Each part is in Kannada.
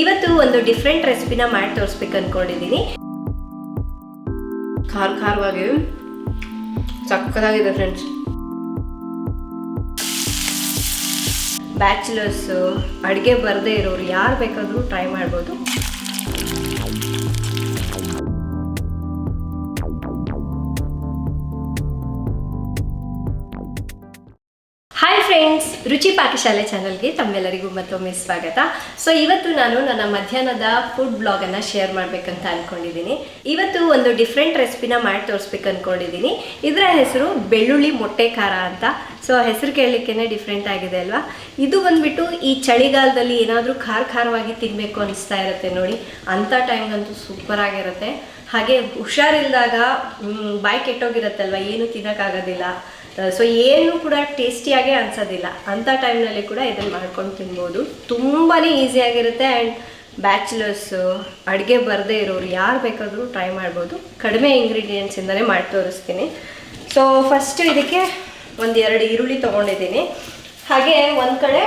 ಇವತ್ತು ಒಂದು ಡಿಫ್ರೆಂಟ್ ರೆಸಿಪಿನ ಮಾಡಿ ತೋರಿಸ್ಬೇಕು ಅನ್ಕೊಂಡಿದ್ದೀನಿ ಖಾರ ಖಾರವಾಗಿ ಸಕ್ಕದಾಗಿದೆ ಫ್ರೆಂಡ್ಸ್ ಬ್ಯಾಚುಲರ್ಸು ಅಡುಗೆ ಬರದೇ ಇರೋರು ಯಾರು ಬೇಕಾದರೂ ಟ್ರೈ ಮಾಡ್ಬೋದು. ಫ್ರೆಂಡ್ಸ್ ರುಚಿ ಪಾಕಶಾಲೆ ಚಾನಲ್ಗೆ ತಮ್ಮೆಲ್ಲರಿಗೂ ಮತ್ತೊಮ್ಮೆ ಸ್ವಾಗತ. ಸೊ ಇವತ್ತು ನಾನು ನನ್ನ ಮಧ್ಯಾಹ್ನದ ಫುಡ್ ಬ್ಲಾಗನ್ನು ಶೇರ್ ಮಾಡಬೇಕಂತ ಅಂದ್ಕೊಂಡಿದ್ದೀನಿ ಇವತ್ತು ಒಂದು ಡಿಫ್ರೆಂಟ್ ರೆಸಿಪಿನ ಮಾಡಿ ತೋರಿಸ್ಬೇಕು ಅಂದ್ಕೊಂಡಿದ್ದೀನಿ ಇದರ ಹೆಸರು ಬೆಳ್ಳುಳ್ಳಿ ಮೊಟ್ಟೆ ಖಾರ ಅಂತ. ಸೊ ಹೆಸರು ಕೇಳಲಿಕ್ಕೇ ಡಿಫ್ರೆಂಟ್ ಆಗಿದೆ ಅಲ್ವಾ? ಇದು ಬಂದ್ಬಿಟ್ಟು ಈ ಚಳಿಗಾಲದಲ್ಲಿ ಏನಾದರೂ ಖಾರ ಖಾರವಾಗಿ ತಿನ್ನಬೇಕು ಅನಿಸ್ತಾ ಇರುತ್ತೆ ನೋಡಿ. ಅಂಥ ಟೈಮ್ಗಂತೂ ಸೂಪರ್ ಆಗಿರುತ್ತೆ. ಹಾಗೆ ಹುಷಾರಿಲ್ದಾಗ ಬಾಯ್ ಕೆಟ್ಟೋಗಿರುತ್ತಲ್ವ? ಏನು ತಿನ್ನೋಕ್ಕಾಗೋದಿಲ್ಲ. ಸೊ ಏನು ಕೂಡ ಟೇಸ್ಟಿಯಾಗೇ ಅನ್ಸೋದಿಲ್ಲ. ಅಂಥ ಟೈಮ್ನಲ್ಲಿ ಕೂಡ ಇದನ್ನು ಮಾಡ್ಕೊಂಡು ತಿನ್ಬೋದು. ತುಂಬಾ ಈಸಿಯಾಗಿರುತ್ತೆ ಆ್ಯಂಡ್ ಬ್ಯಾಚುಲರ್ಸು ಅಡುಗೆ ಬರದೇ ಇರೋರು ಯಾರು ಬೇಕಾದರೂ ಟ್ರೈ ಮಾಡ್ಬೋದು. ಕಡಿಮೆ ಇಂಗ್ರೀಡಿಯೆಂಟ್ಸಿಂದಲೇ ಮಾಡಿ ತೋರಿಸ್ತೀನಿ. ಸೊ ಫಸ್ಟು ಇದಕ್ಕೆ ಒಂದು ಎರಡು ಈರುಳ್ಳಿ ತೊಗೊಂಡಿದ್ದೀನಿ. ಹಾಗೆ ಒಂದು ಕಡೆ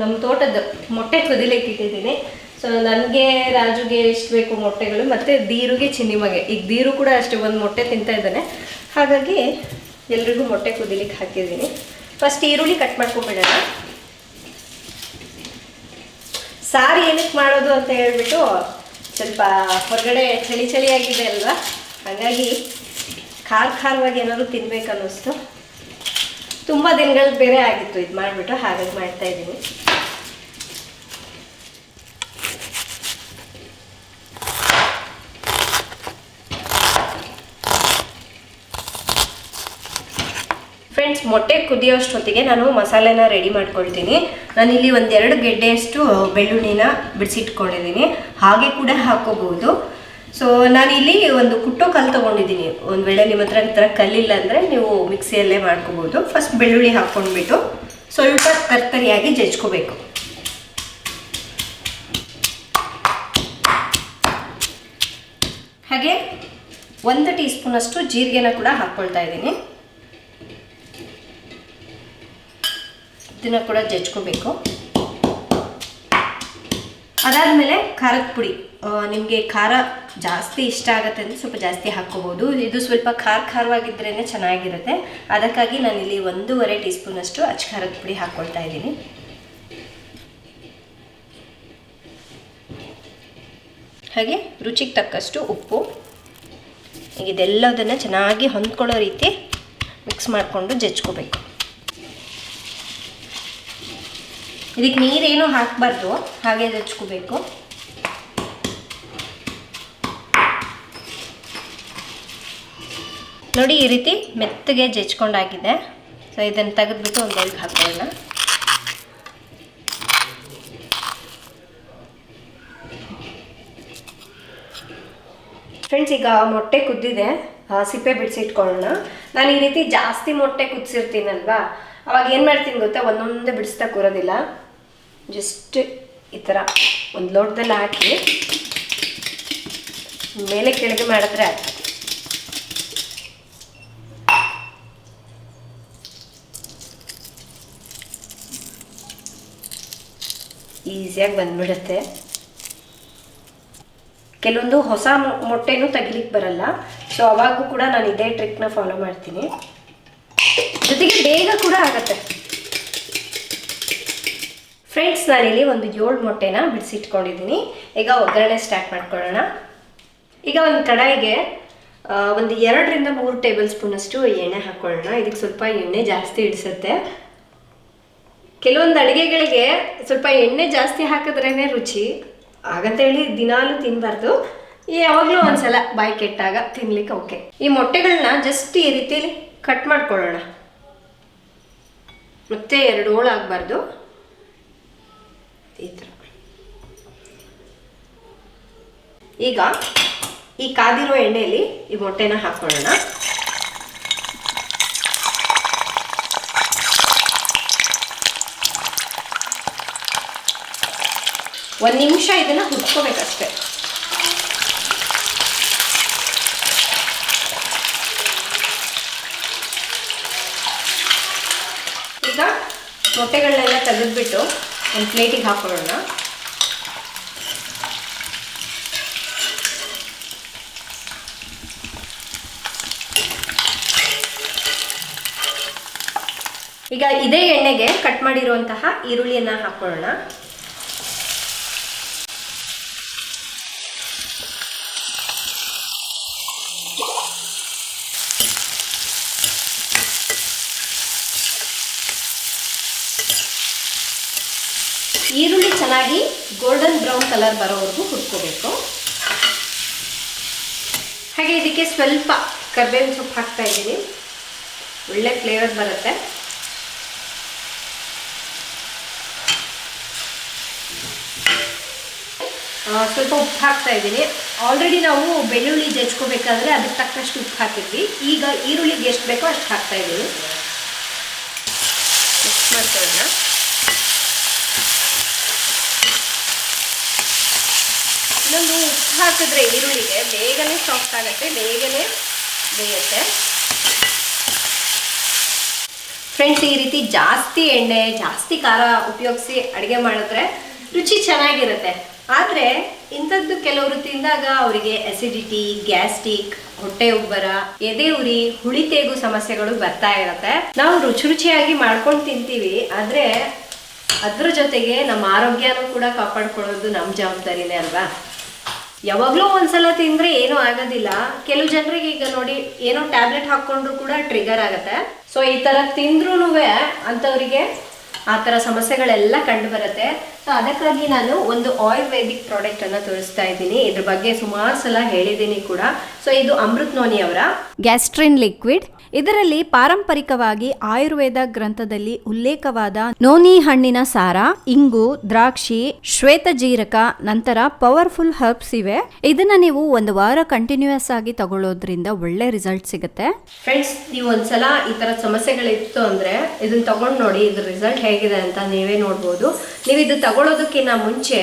ನಮ್ಮ ತೋಟದ ಮೊಟ್ಟೆ ಕುದಿಲಿಕ್ಕೆ ಇಟ್ಟಿದ್ದೀನಿ ಸೊ ನನಗೆ ರಾಜುಗೆ ಎಷ್ಟು ಬೇಕು ಮೊಟ್ಟೆಗಳು, ಮತ್ತು ದೀರುಗೆ ಚಿನ್ನಿಮಗೆ. ಈಗ ದೀರು ಕೂಡ ಅಷ್ಟೇ ಒಂದು ಮೊಟ್ಟೆ ತಿಂತಾ ಇದ್ದಾನೆ. ಹಾಗಾಗಿ ಎಲ್ರಿಗೂ ಮೊಟ್ಟೆ ಕುದಿಲಿಕ್ಕೆ ಹಾಕಿದ್ದೀನಿ. ಫಸ್ಟ್ ಈರುಳ್ಳಿ ಕಟ್ ಮಾಡ್ಕೊಂಬಿಡೋಣ. ಸಾರು ಏನಕ್ಕೆ ಮಾಡೋದು ಅಂತ ಹೇಳ್ಬಿಟ್ಟು ಸ್ವಲ್ಪ ಹೊರಗಡೆ ಚಳಿ ಚಳಿ ಆಗಿದೆ ಅಲ್ವಾ? ಹಾಗಾಗಿ ಖಾರ ಖಾರವಾಗಿ ಏನಾದರೂ ತಿನ್ಬೇಕು ಅನ್ನಿಸ್ತು. ತುಂಬ ದಿನಗಳು ಬೇರೆ ಆಗಿತ್ತು, ಇದು ಮಾಡಿಬಿಟ್ಟು ಹಾಗಾಗಿ ಮಾಡ್ತಾ ಫ್ರೆಂಡ್ಸ್ ಮೊಟ್ಟೆ ಕುದಿಯೋಷ್ಟೊತ್ತಿಗೆ ನಾನು ಮಸಾಲೆನ ರೆಡಿ ಮಾಡ್ಕೊಳ್ತೀನಿ. ನಾನಿಲ್ಲಿ ಒಂದೆರಡು ಗೆಡ್ಡೆಯಷ್ಟು ಬೆಳ್ಳುಳ್ಳಿನ ಬಿಡಿಸಿಟ್ಕೊಂಡಿದ್ದೀನಿ. ಹಾಗೆ ಕೂಡ ಹಾಕೋಬಹುದು. ಸೊ ನಾನಿಲ್ಲಿ ಒಂದು ಕುಟ್ಟೋ ಕಲ್ಲು ತೊಗೊಂಡಿದ್ದೀನಿ. ಒಂದು ವೇಳೆ ನಿಮ್ಮ ಹತ್ರ ಈ ಥರ ಕಲ್ಲಿಲ್ಲ ಅಂದರೆ ನೀವು ಮಿಕ್ಸಿಯಲ್ಲೇ ಮಾಡ್ಕೋಬೋದು ಫಸ್ಟ್ ಬೆಳ್ಳುಳ್ಳಿ ಹಾಕ್ಕೊಂಡ್ಬಿಟ್ಟು ಸ್ವಲ್ಪ ತರ್ತರಿಯಾಗಿ ಜಜ್ಕೋಬೇಕು. ಹಾಗೆ ಒಂದು ಟೀ ಸ್ಪೂನಷ್ಟು ಜೀರಿಗೆನ ಕೂಡ ಹಾಕ್ಕೊಳ್ತಾ ಇದ್ದೀನಿ. ಇದನ್ನು ಕೂಡ ಜಜ್ಕೋಬೇಕು. ಅದಾದಮೇಲೆ ಖಾರದ ಪುಡಿ. ನಿಮಗೆ ಖಾರ ಜಾಸ್ತಿ ಇಷ್ಟ ಆಗುತ್ತೆ ಅಂದರೆ ಸ್ವಲ್ಪ ಜಾಸ್ತಿ ಹಾಕ್ಕೋಬೋದು. ಇದು ಸ್ವಲ್ಪ ಖಾರ ಖಾರವಾಗಿದ್ರೇ ಚೆನ್ನಾಗಿರುತ್ತೆ. ಅದಕ್ಕಾಗಿ ನಾನು ಇಲ್ಲಿ ಒಂದೂವರೆ ಟೀ ಸ್ಪೂನಷ್ಟು ಅಚ್ಚ ಖಾರದ ಪುಡಿ ಹಾಕ್ಕೊಳ್ತಾ ಇದ್ದೀನಿ. ಹಾಗೆ ರುಚಿಗೆ ತಕ್ಕಷ್ಟು ಉಪ್ಪು. ಇದೆಲ್ಲದನ್ನು ಚೆನ್ನಾಗಿ ಹೊಂದ್ಕೊಳ್ಳೋ ರೀತಿ ಮಿಕ್ಸ್ ಮಾಡಿಕೊಂಡು ಜಜ್ಕೋಬೇಕು. ಇದಕ್ಕೆ ನೀರೇನು ಹಾಕಬಾರ್ದು, ಹಾಗೆ ಹಚ್ಕೋಬೇಕು. ನೋಡಿ, ಈ ರೀತಿ ಮೆತ್ತಗೆ ಜಜ್ಕೊಂಡಾಗಿದೆ ಸೊ ಇದನ್ನು ತೆಗೆದ್ಬಿಟ್ಟು ಒಂದು ಎಲ್ಗೆ ಹಾಕೋಣ. ಫ್ರೆಂಡ್ಸ್, ಈಗ ಮೊಟ್ಟೆ ಕುದ್ದಿದೆ. ಸಿಪ್ಪೆ ಬಿಡಿಸಿಟ್ಕೊಳ್ಳೋಣ ನಾನು ಈ ರೀತಿ ಜಾಸ್ತಿ ಮೊಟ್ಟೆ ಕುದಿಸಿರ್ತೀನಲ್ವಾ? ಅವಾಗ ಏನು ಮಾಡ್ತೀನಿ ಗೊತ್ತಾ? ಒಂದೊಂದೇ ಬಿಡಿಸ್ತಾ ಕೂರೋದಿಲ್ಲ. ಜಸ್ಟ್ ಈ ಥರ ಒಂದು ಲೋಟದಲ್ಲಿ ಹಾಕಿ ಮೇಲೆ ಕೆಳಗೆ ಮಾಡಿದ್ರೆ ಆಯ್ತು. ಈಸಿಯಾಗಿ ಬಂದ್ಬಿಡುತ್ತೆ. ಕೆಲವೊಂದು ಹೊಸ ಮೊಟ್ಟೆನೂ ತೆಗಿಲಿಕ್ಕೆ ಬರಲ್ಲ. ಸೊ ಅವಾಗೂ ಕೂಡ ನಾನು ಇದೇ ಟ್ರಿಕ್ನ ಫಾಲೋ ಮಾಡ್ತೀನಿ. ಜೊತೆಗೆ ಬೇಗ ಕೂಡ ಆಗತ್ತೆ. ಫ್ರೆಂಡ್ಸ್ ನಾನಿಲ್ಲಿ ಒಂದು ಏಳು ಮೊಟ್ಟೆನ ಬಿಡಿಸಿಟ್ಕೊಂಡಿದ್ದೀನಿ. ಈಗ ಒಗ್ಗರಣೆ ಸ್ಟಾರ್ಟ್ ಮಾಡ್ಕೊಳ್ಳೋಣ. ಈಗ ಒಂದು ಕಡಾಯಿಗೆ ಒಂದು ಎರಡರಿಂದ ಮೂರು ಟೇಬಲ್ ಸ್ಪೂನಷ್ಟು ಎಣ್ಣೆ ಹಾಕ್ಕೊಳ್ಳೋಣ ಇದಕ್ಕೆ ಸ್ವಲ್ಪ ಎಣ್ಣೆ ಜಾಸ್ತಿ ಹಿಡಿಸುತ್ತೆ ಕೆಲವೊಂದು ಅಡುಗೆಗಳಿಗೆ ಸ್ವಲ್ಪ ಎಣ್ಣೆ ಜಾಸ್ತಿ ಹಾಕಿದ್ರೇ ರುಚಿ. ಹಾಗಂತೇಳಿ ದಿನಾಲು ತಿನ್ನಬಾರ್ದು ಯಾವಾಗಲೂ ಒಂದ್ಸಲ ಬಾಯಿ ಕೆಟ್ಟಾಗ ತಿನ್ಲಿಕ್ಕೆ ಓಕೆ ಈ ಮೊಟ್ಟೆಗಳನ್ನ ಜಸ್ಟ್ ಈ ರೀತಿಲಿ ಕಟ್ ಮಾಡ್ಕೊಳ್ಳೋಣ. ಮತ್ತೆ ಎರಡು ಹೋಳು ಆಗಬಾರ್ದು. ಈ ಈಗ ಈ ಕಾದಿರೋ ಎಣ್ಣೆಯಲ್ಲಿ ಈ ಮೊಟ್ಟೆನ ಹಾಕ್ಕೊಳ್ಳೋಣ. ಒಂದು ನಿಮಿಷ ಇದನ್ನ ಹುಡ್ಕೋಬೇಕಷ್ಟೆ ಈಗ ಮೊಟ್ಟೆಗಳನ್ನೆಲ್ಲ ತೆಗೆದ್ಬಿಟ್ಟು ಒಂದು ಪ್ಲೇಟಿಗೆ ಹಾಕೊಳ್ಳೋಣ ಈಗ ಇದೇ ಎಣ್ಣೆಗೆ ಕಟ್ ಮಾಡಿರುವಂತಹ ಈರುಳ್ಳಿಯನ್ನು ಹಾಕೊಳ್ಳೋಣ. ಈರುಳ್ಳಿ ಚೆನ್ನಾಗಿ ಗೋಲ್ಡನ್ ಬ್ರೌನ್ ಕಲರ್ ಬರೋವರೆಗೂ ಹುರ್ಕೋಬೇಕು. ಹಾಗೆ ಇದಕ್ಕೆ ಸ್ವಲ್ಪ ಕರ್ಬೇವಿನ ಸೊಪ್ಪು ಹಾಕ್ತಾ ಇದ್ದೀನಿ ಒಳ್ಳೆ ಫ್ಲೇವರ್ ಬರುತ್ತೆ. ಸ್ವಲ್ಪ ಉಪ್ಪು ಹಾಕ್ತಾ ಇದ್ದೀನಿ. ಆಲ್ರೆಡಿ ನಾವು ಬೆಳ್ಳುಳ್ಳಿ ಜಜ್ಕೋಬೇಕಾದ್ರೆ ಅದಕ್ಕೆ ತಕ್ಕಷ್ಟು ಉಪ್ಪು ಹಾಕಿದ್ವಿ. ಈಗ ಈರುಳ್ಳಿಗೆ ಎಷ್ಟು ಬೇಕೋ ಅಷ್ಟು ಹಾಕ್ತಾ ಇದ್ದೀನಿ ಮಿಕ್ಸ್ ಮಾಡ್ಕೊಳ್ಳೋಣ ಇನ್ನೊಂದು ಉಪ್ಪು ಹಾಕಿದ್ರೆ ಈರುಳ್ಳಿಗೆ ಬೇಗನೆ ಸಾಫ್ಟ್ ಆಗುತ್ತೆ, ಬೇಗನೆ ಬೇಯುತ್ತೆ. ಫ್ರೆಂಡ್ಸ್ ಈ ರೀತಿ ಜಾಸ್ತಿ ಎಣ್ಣೆ, ಜಾಸ್ತಿ ಖಾರ ಉಪಯೋಗಿಸಿ ಅಡುಗೆ ಮಾಡಿದ್ರೆ ರುಚಿ ಚೆನ್ನಾಗಿರುತ್ತೆ. ಆದರೆ ಇಂಥದ್ದು ಕೆಲವರು ತಿಂದಾಗ ಅವರಿಗೆ ಅಸಿಡಿಟಿ ಗ್ಯಾಸ್ಟಿಕ್ ಹೊಟ್ಟೆ ಉಬ್ಬರ, ಎದೆ ಉರಿ, ಹುಳಿ ತೇಗು ಸಮಸ್ಯೆಗಳು ಬರ್ತಾ ಇರತ್ತೆ. ನಾವು ರುಚಿ ರುಚಿಯಾಗಿ ಮಾಡ್ಕೊಂಡು ತಿಂತೀವಿ, ಆದರೆ ಅದ್ರ ಜೊತೆಗೆ ನಮ್ಮ ಆರೋಗ್ಯನೂ ಕೂಡ ಕಾಪಾಡ್ಕೊಳ್ಳೋದು ನಮ್ಮ ಜವಾಬ್ದಾರಿನೇ ಅಲ್ವಾ? ಯಾವಾಗಲೂ ಒಂದ್ಸಲ ತಿಂದ್ರೆ ಏನೂ ಆಗೋದಿಲ್ಲ. ಕೆಲವು ಜನರಿಗೆ ಈಗ ನೋಡಿ ಏನೋ ಟ್ಯಾಬ್ಲೆಟ್ ಹಾಕ್ಕೊಂಡ್ರು ಕೂಡ ಟ್ರಿಗರ್ ಆಗುತ್ತೆ. ಸೊ ಈ ತರ ತಿಂದ್ರೂ ಅಂಥವರಿಗೆ ಆ ತರ ಸಮಸ್ಯೆಗಳೆಲ್ಲ ಕಂಡು ಬರುತ್ತೆ ಸೊ ಅದಕ್ಕಾಗಿ ನಾನು ಒಂದು ಆಯುರ್ವೇದಿಕ್ ಪ್ರಾಡಕ್ಟ್ ಅನ್ನ ತೋರಿಸ್ತಾ ಇದ್ದೀನಿ. ಇದ್ರ ಬಗ್ಗೆ ಸುಮಾರು ಸಲ ಹೇಳಿದ್ದೀನಿ ಕೂಡ. ಸೊ ಇದು ಅಮೃತ್ ನೋನಿ ಅವರ ಗ್ಯಾಸ್ಟ್ರಿನ್ ಲಿಕ್ವಿಡ್ ಇದರಲ್ಲಿ ಪಾರಂಪರಿಕವಾಗಿ ಆಯುರ್ವೇದ ಗ್ರಂಥದಲ್ಲಿ ಉಲ್ಲೇಖವಾದ ನೋನಿ ಹಣ್ಣಿನ ಸಾರ, ಇಂಗು, ದ್ರಾಕ್ಷಿ ಶ್ವೇತಜೀರಕ ನಂತರ ಪವರ್ಫುಲ್ ಹರ್ಬ್ಸ್ ಇವೆ. ಇದನ್ನ ನೀವು ಒಂದು ವಾರ ಕಂಟಿನ್ಯೂಸ್ ಆಗಿ ತಗೊಳ್ಳೋದ್ರಿಂದ ಒಳ್ಳೆ ರಿಸಲ್ಟ್ ಸಿಗುತ್ತೆ. ಫ್ರೆಂಡ್ಸ್ ನೀವು ಒಂದ್ಸಲ ಈ ತರ ಸಮಸ್ಯೆಗಳಿತ್ತು ಅಂದ್ರೆ ಇದನ್ನ ತಗೊಂಡು ನೋಡಿ ಇದ್ರ ರಿಸಲ್ಟ್ ಹೇಗಿದೆ ಅಂತ ನೀವೇ ನೋಡ್ಬೋದು. ನೀವು ಇದು ತಗೊಳ್ಳೋದಕ್ಕಿಂತ ಮುಂಚೆ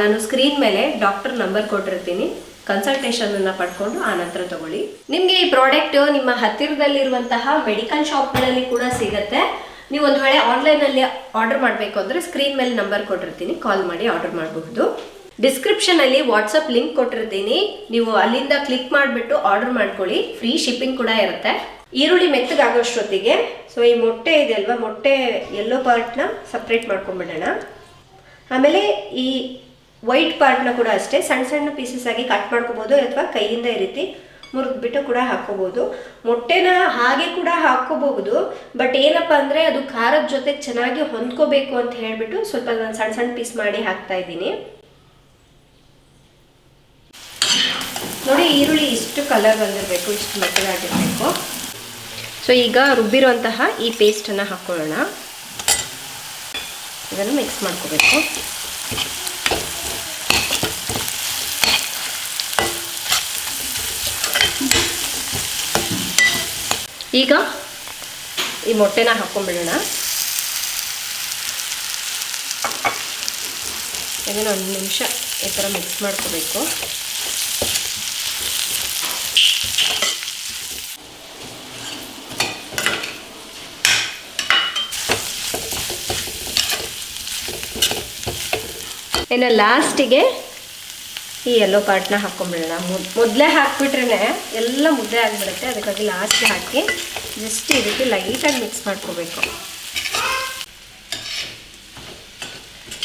ನಾನು ಸ್ಕ್ರೀನ್ ಮೇಲೆ ಡಾಕ್ಟರ್ ನಂಬರ್ ಕೊಟ್ಟಿರ್ತೀನಿ. ಕನ್ಸಲ್ಟೇಷನ್ ಅನ್ನ ಪಡ್ಕೊಂಡು ಆ ನಂತರ ತಗೊಳ್ಳಿ. ನಿಮಗೆ ಈ ಪ್ರಾಡಕ್ಟ್ ನಿಮ್ಮ ಹತ್ತಿರದಲ್ಲಿರುವಂತಹ ಮೆಡಿಕಲ್ ಶಾಪ್ಗಳಲ್ಲಿ ಕೂಡ ಸಿಗತ್ತೆ. ನೀವು ಒಂದು ವೇಳೆ ಆನ್ಲೈನಲ್ಲಿ ಆರ್ಡರ್ ಮಾಡಬೇಕು ಅಂದರೆ ಸ್ಕ್ರೀನ್ ಮೇಲೆ ನಂಬರ್ ಕೊಟ್ಟಿರ್ತೀನಿ. ಕಾಲ್ ಮಾಡಿ ಆರ್ಡರ್ ಮಾಡಬಹುದು. ಡಿಸ್ಕ್ರಿಪ್ಷನ್ ಅಲ್ಲಿ ವಾಟ್ಸಪ್ ಲಿಂಕ್ ಕೊಟ್ಟಿರ್ತೀನಿ. ನೀವು ಅಲ್ಲಿಂದ ಕ್ಲಿಕ್ ಮಾಡಿಬಿಟ್ಟು ಆರ್ಡರ್ ಮಾಡ್ಕೊಳ್ಳಿ. ಫ್ರೀ ಶಿಪ್ಪಿಂಗ್ ಕೂಡ ಇರುತ್ತೆ. ಈರುಳ್ಳಿ ಮೆತ್ತಗಾಗೋಷ್ಟೊತ್ತಿಗೆ. ಸೊ ಈ ಮೊಟ್ಟೆ ಇದೆ ಅಲ್ವಾ? ಮೊಟ್ಟೆ ಎಲ್ಲೋ ಪಾರ್ಟ್ನ ಸಪ್ರೇಟ್ ಮಾಡ್ಕೊಂಡ್ಬಿಡೋಣ. ಆಮೇಲೆ ಈ ವೈಟ್ ಪಾರ್ಟ್ನ ಕೂಡ ಅಷ್ಟೇ, ಸಣ್ಣ ಸಣ್ಣ ಪೀಸಸ್ ಆಗಿ ಕಟ್ ಮಾಡ್ಕೋಬೋದು, ಅಥವಾ ಕೈಯಿಂದ ಈ ರೀತಿ ಮುರಿದ್ಬಿಟ್ಟು ಕೂಡ ಹಾಕೋಬಹುದು ಮೊಟ್ಟೆನ ಹಾಗೆ ಕೂಡ ಹಾಕೋಬಹುದು ಬಟ್ ಏನಪ್ಪ ಅಂದರೆ ಅದು ಖಾರದ ಜೊತೆ ಚೆನ್ನಾಗಿ ಹೊಂದ್ಕೋಬೇಕು ಅಂತ ಹೇಳಿಬಿಟ್ಟು ಸ್ವಲ್ಪ ನಾನು ಸಣ್ಣ ಸಣ್ಣ ಪೀಸ್ ಮಾಡಿ ಹಾಕ್ತಾ ಇದ್ದೀನಿ. ನೋಡಿ, ಈರುಳ್ಳಿ ಇಷ್ಟು ಕಲರ್ ಬಂದಿರಬೇಕು, ಇಷ್ಟು ಮೆತ್ತಗಾಗಿರಬೇಕು ಸೊ ಈಗ ರುಬ್ಬಿರುವಂತಹ ಈ ಪೇಸ್ಟನ್ನು ಹಾಕ್ಕೊಳ್ಳೋಣ ಇದನ್ನು ಮಿಕ್ಸ್ ಮಾಡ್ಕೋಬೇಕು. ಈಗ ಈ ಮೊಟ್ಟೆನ ಹಾಕ್ಕೊಂಡ್ಬಿಡೋಣ ಇದನ್ನು ಒಂದು ನಿಮಿಷ ಈ ಥರ ಮಿಕ್ಸ್ ಮಾಡ್ಕೋಬೇಕು. ಇನ್ನು ಲಾಸ್ಟಿಗೆ ಈ ಎಲ್ಲೋ ಪಾರ್ಟ್ನ ಹಾಕ್ಕೊಂಬಿಡೋಣ ಮೊದಲೇ ಹಾಕ್ಬಿಟ್ರೆ ಎಲ್ಲ ಮುದ್ದೆ ಆಗಿಬಿಡುತ್ತೆ. ಅದಕ್ಕಾಗಿ ಲಾಸ್ಟಿಗೆ ಹಾಕಿ ಜಸ್ಟ್ ಇದಕ್ಕೆ ಲೈಟಾಗಿ ಮಿಕ್ಸ್ ಮಾಡ್ಕೋಬೇಕು.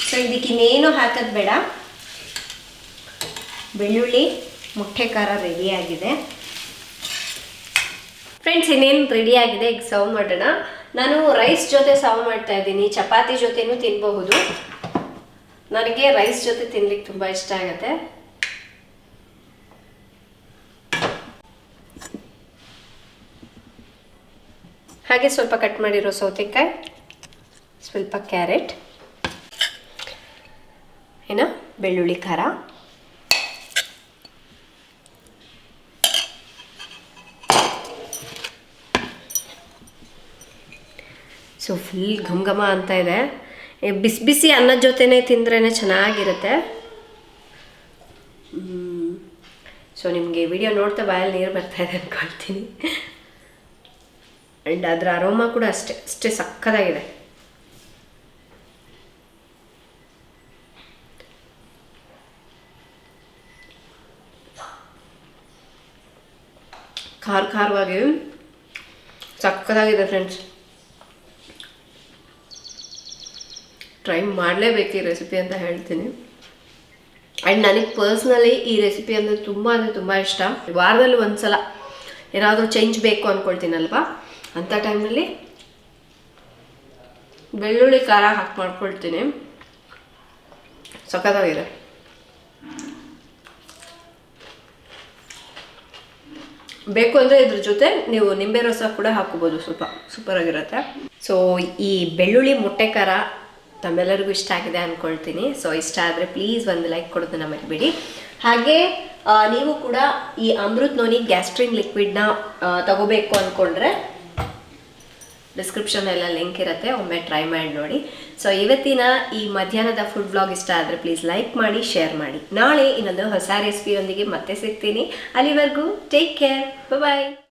ಸೊ ಇದಕ್ಕೆ ಇನ್ನೇನು ಹಾಕೋದು ಬೇಡ. ಬೆಳ್ಳುಳ್ಳಿ, ಮೊಟ್ಟೆ ಖಾರ ರೆಡಿಯಾಗಿದೆ ಫ್ರೆಂಡ್ಸ್ ಇನ್ನೇನು ರೆಡಿ ಆಗಿದೆ ಈಗ ಸರ್ವ್ ಮಾಡೋಣ. ನಾನು ರೈಸ್ ಜೊತೆ ಸರ್ವ್ ಮಾಡ್ತಾ ಇದ್ದೀನಿ. ಚಪಾತಿ ಜೊತೆನೂ ತಿನ್ನಬಹುದು ನನಗೆ ರೈಸ್ ಜೊತೆ ತಿನ್ಲಿಕ್ಕೆ ತುಂಬ ಇಷ್ಟ ಆಗುತ್ತೆ. ಹಾಗೆ ಸ್ವಲ್ಪ ಕಟ್ ಮಾಡಿರೋ ಸೌತೆಕಾಯಿ, ಸ್ವಲ್ಪ ಕ್ಯಾರೆಟ್ ಏನ ಬೆಳ್ಳುಳ್ಳಿ ಖಾರ. ಸೊ ಫುಲ್ ಘಮ್ ಘಮ ಅಂತ ಇದೆ. ಬಿಸಿ ಬಿಸಿ ಅನ್ನದ ಜೊತೆನೇ ತಿಂದ್ರೇ ಚೆನ್ನಾಗಿರುತ್ತೆ. ಸೊ ನಿಮಗೆ ವಿಡಿಯೋ ನೋಡ್ತಾ ಬಾಯಲ್ಲಿ ನೀರು ಬರ್ತಾ ಇದೆ ಅಂದ್ಕೊಳ್ತೀನಿ ಆ್ಯಂಡ್ ಅದರ ಅರೋಮಾ ಕೂಡ ಅಷ್ಟೇ ಅಷ್ಟೇ ಸಕ್ಕದಾಗಿದೆ ಖಾರ ಖಾರವಾಗಿ ಸಕ್ಕದಾಗಿದೆ ಫ್ರೆಂಡ್ಸ್ ಟ್ರೈ ಮಾಡಲೇಬೇಕು ಈ ರೆಸಿಪಿ ಅಂತ ಹೇಳ್ತೀನಿ. ಆ್ಯಂಡ್ ನನಗೆ ಪರ್ಸ್ನಲಿ ಈ ರೆಸಿಪಿ ಅಂದರೆ ತುಂಬ ಅಂದರೆ ತುಂಬ ಇಷ್ಟ. ವಾರದಲ್ಲಿ ಒಂದು ಸಲ ಏನಾದರೂ ಚೇಂಜ್ ಬೇಕು ಅಂದ್ಕೊಳ್ತೀನಲ್ವಾ ಅಂಥ ಟೈಮಲ್ಲಿ ಬೆಳ್ಳುಳ್ಳಿ ಖಾರ ಹಾಕಿ ಮಾಡ್ಕೊಳ್ತೀನಿ. ಸಖತ್ತಾಗಿದೆ. ಬೇಕು ಅಂದರೆ ಇದ್ರ ಜೊತೆ ನೀವು ನಿಂಬೆ ರಸ ಕೂಡ ಹಾಕೋಬೋದು. ಸ್ವಲ್ಪ ಸೂಪರ್ ಆಗಿರುತ್ತೆ. ಸೊ ಈ ಬೆಳ್ಳುಳ್ಳಿ ಮೊಟ್ಟೆ ಖಾರ ತಮ್ಮೆಲ್ಲರಿಗೂ ಇಷ್ಟ ಆಗಿದೆ ಅಂದ್ಕೊಳ್ತೀನಿ ಸೊ ಇಷ್ಟ ಆದರೆ ಪ್ಲೀಸ್ ಒಂದು ಲೈಕ್ ಕೊಡೋದನ್ನ ಮರಿಬೇಡಿ. ಹಾಗೆ ನೀವು ಕೂಡ ಈ ಅಮೃತ್ ನೋನಿ ಗ್ಯಾಸ್ಟ್ರಿನ್ ಲಿಕ್ವಿಡ್ನ ತಗೋಬೇಕು ಅಂದ್ಕೊಂಡ್ರೆ ಡಿಸ್ಕ್ರಿಪ್ಷನ್ ಎಲ್ಲ ಲಿಂಕ್ ಇರುತ್ತೆ, ಒಮ್ಮೆ ಟ್ರೈ ಮಾಡಿ ನೋಡಿ. ಸೊ ಇವತ್ತಿನ ಈ ಮಧ್ಯಾಹ್ನದ ಫುಡ್ ಬ್ಲಾಗ್ ಇಷ್ಟ ಆದರೆ ಪ್ಲೀಸ್ ಲೈಕ್ ಮಾಡಿ ಶೇರ್ ಮಾಡಿ. ನಾಳೆ ಇನ್ನೊಂದು ಹೊಸ ರೆಸಿಪಿಯೊಂದಿಗೆ ಮತ್ತೆ ಸಿಗ್ತೀನಿ. ಅಲ್ಲಿವರೆಗೂ ಟೇಕ್ ಕೇರ್ ಬಾಯ್